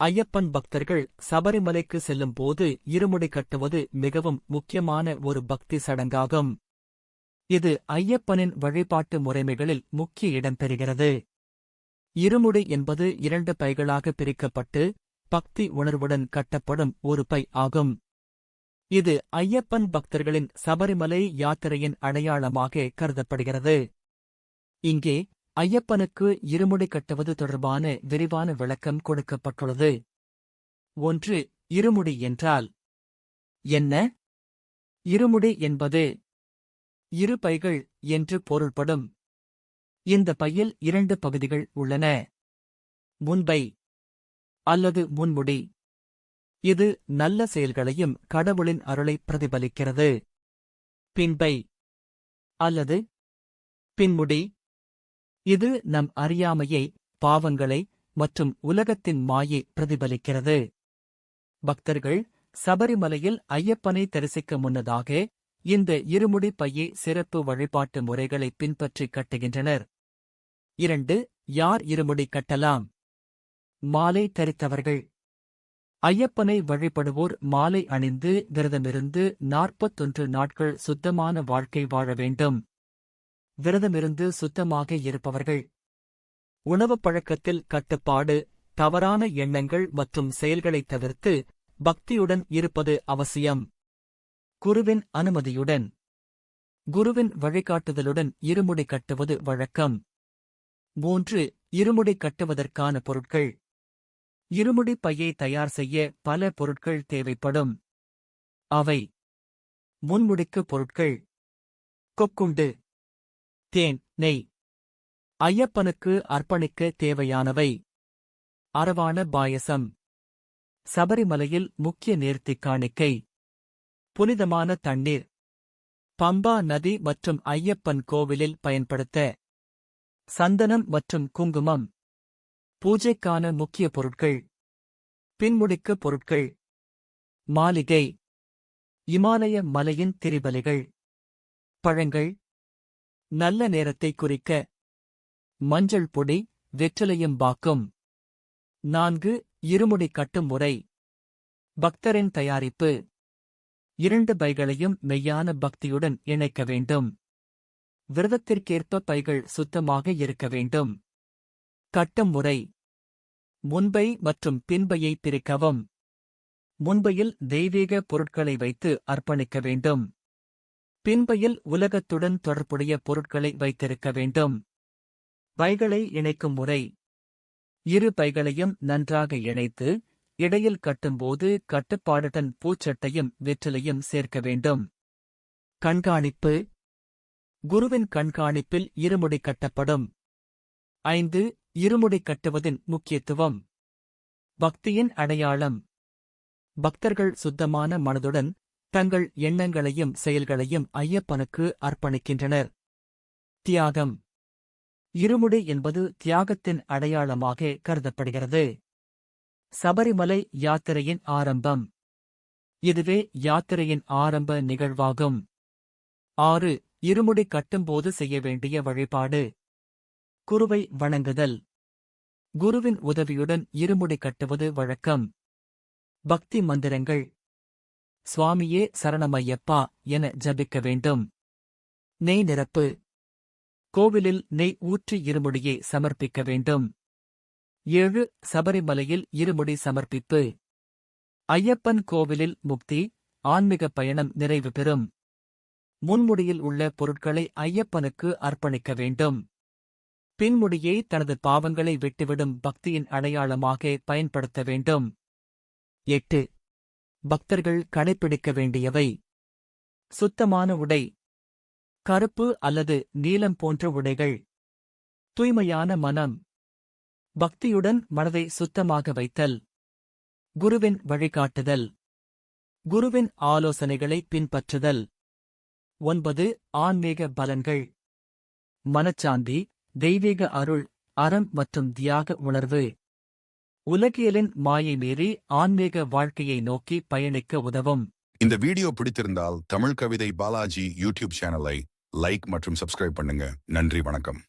ஐயப்பன் பக்தர்கள் சபரிமலைக்கு செல்லும் போது இருமுடி கட்டுவது மிகவும் முக்கியமான ஒரு பக்தி சடங்காகும். இது ஐயப்பனின் வழிபாட்டு முறைமைகளில் முக்கிய இடம் பெறுகிறது. இருமுடி என்பது இரண்டு பைகளாக பிரிக்கப்பட்டு பக்தி உணர்வுடன் கட்டப்படும் ஒரு பை ஆகும். இது ஐயப்பன் பக்தர்களின் சபரிமலை யாத்திரையின் அடையாளமாக கருதப்படுகிறது. இங்கே ஐயப்பனுக்கு இருமுடி கட்டுவது தொடர்பான விரிவான விளக்கம் கொடுக்கப்பட்டுள்ளது. ஒன்று இருமுடி என்றால் என்ன? இருமுடி என்பது இரு பைகள் என்று பொருள்படும். இந்த பையில் இரண்டு பகுதிகள் உள்ளன. முன்பை அல்லது முன்முடி. இது நல்ல செயல்களையும் கடவுளின் அருளை பிரதிபலிக்கிறது. பின்பை அல்லது பின்முடி. இது நம் அறியாமையை பாவங்களை மற்றும் உலகத்தின் மாயை பிரதிபலிக்கிறது. பக்தர்கள் சபரிமலையில் ஐயப்பனை தரிசிக்க முன்னதாக இந்த இருமுடி பையை சிறப்பு வழிபாட்டு முறைகளை பின்பற்றி கட்டுகின்றனர். இரண்டு யார் இருமுடி கட்டலாம்? மாலை தரித்தவர்கள். ஐயப்பனை வழிபடுவோர் மாலை அணிந்து விரதமிருந்து நாற்பத்தொன்று நாட்கள் சுத்தமான வாழ்க்கை வாழ வேண்டும். விரதமிருந்து சுத்தமாக இருப்பவர்கள். உணவுப் பழக்கத்தில் கட்டுப்பாடு தவறான எண்ணங்கள் மற்றும் செயல்களைத் தவிர்த்து பக்தியுடன் இருப்பது அவசியம். குருவின் அனுமதியுடன். குருவின் வழிகாட்டுதலுடன் இருமுடி கட்டுவது வழக்கம். மூன்று இருமுடி கட்டுவதற்கான பொருட்கள். இருமுடி பையை தயார் செய்ய பல பொருட்கள் தேவைப்படும். அவை. முன்முடிக்கு பொருட்கள். கொக்குண்டு. தேன் நெய். ஐயப்பனுக்கு அர்ப்பணிக்க தேவையானவை. அரவான பாயசம். சபரிமலையில் முக்கிய நேர்த்திக் காணிக்கை. புனிதமான தண்ணீர். பம்பா நதி மற்றும் ஐயப்பன் கோவிலில் பயன்படுத்த. சந்தனம் மற்றும் குங்குமம். பூஜைக்கான முக்கிய பொருட்கள். பின்முடிக்க பொருட்கள். மாளிகை. இமாலய மலையின் திரிபலிகள். பழங்கள். நல்ல நேரத்தை குறிக்க. மஞ்சள் பொடி வெற்றிலையும் பாக்கும். நான்கு இருமுடி கட்டும் முறை பக்தரின் தயாரிப்பு. இரண்டு பைகளையும் மெய்யான பக்தியுடன் இணைக்க வேண்டும். விரதத்திற்கேற்ப பைகள் சுத்தமாக இருக்க வேண்டும். கட்டும் முறை முன்பை மற்றும் பின்பையை பிரிக்கவும். முன்பையில் தெய்வீக பொருட்களை வைத்து அர்ப்பணிக்க வேண்டும். பின்பையில் உலகத்துடன் தொடர்புடைய பொருட்களை வைத்திருக்க வேண்டும். பைகளை இணைக்கும் முறை. இரு பைகளையும் நன்றாக இணைத்து இடையில் கட்டும்போது கட்டுப்பாடுடன் பூச்சட்டையும் வெற்றிலையும் சேர்க்க வேண்டும். கண்காணிப்பு. குருவின் கண்காணிப்பில் இருமுடி கட்டப்படும். ஐந்து இருமுடி கட்டுவதின் முக்கியத்துவம். பக்தியின் அடையாளம். பக்தர்கள் சுத்தமான மனதுடன் தங்கள் எண்ணங்களையும் செயல்களையும் ஐயப்பனுக்கு அர்ப்பணிக்கின்றனர். தியாகம். இருமுடி என்பது தியாகத்தின் அடையாளமாக கருதப்படுகிறது. சபரிமலை யாத்திரையின் ஆரம்பம். இதுவே யாத்திரையின் ஆரம்ப நிகழ்வாகும். ஆறு இருமுடி கட்டும்போது செய்ய வேண்டிய வழிபாடு. குருவை வணங்குதல். குருவின் உதவியுடன் இருமுடி கட்டுவது வழக்கம். பக்தி மந்திரங்கள். சுவாமியே சரணமையப்பா என ஜபிக்க வேண்டும். நெய் நிரப்பு. கோவிலில் நெய் ஊற்றி இருமுடியை சமர்ப்பிக்க வேண்டும். ஏழு சபரிமலையில் இருமுடி சமர்ப்பிப்பு. ஐயப்பன் கோவிலில் முக்தி ஆன்மீக பயணம் நிறைவு பெறும். முன்முடியில் உள்ள பொருட்களை ஐயப்பனுக்கு அர்ப்பணிக்க வேண்டும். பின்முடியை தனது பாவங்களை விட்டுவிடும் பக்தியின் அடையாளமாக பயன்படுத்த வேண்டும். எட்டு பக்தர்கள் கடைப்பிடிக்க வேண்டியவை. சுத்தமான உடை. கருப்பு அல்லது நீலம் போன்ற உடைகள். தூய்மையான மனம். பக்தியுடன் மனதை சுத்தமாக வைத்தல். குருவின் வழிகாட்டுதல். குருவின் ஆலோசனைகளை பின்பற்றுதல். ஒன்பது ஆன்மீக பலன்கள். மனச்சாந்தி தெய்வீக அருள் அறம் மற்றும் தியாக உணர்வு. உலகியலின் மாயை மீறி ஆன்மீக வாழ்க்கையை நோக்கி பயணிக்க உதவும். இந்த வீடியோ பிடித்திருந்தால் தமிழ் கவிதை பாலாஜி யூடியூப் சேனலை லைக் மற்றும் சப்ஸ்கிரைப் பண்ணுங்க. நன்றி வணக்கம்.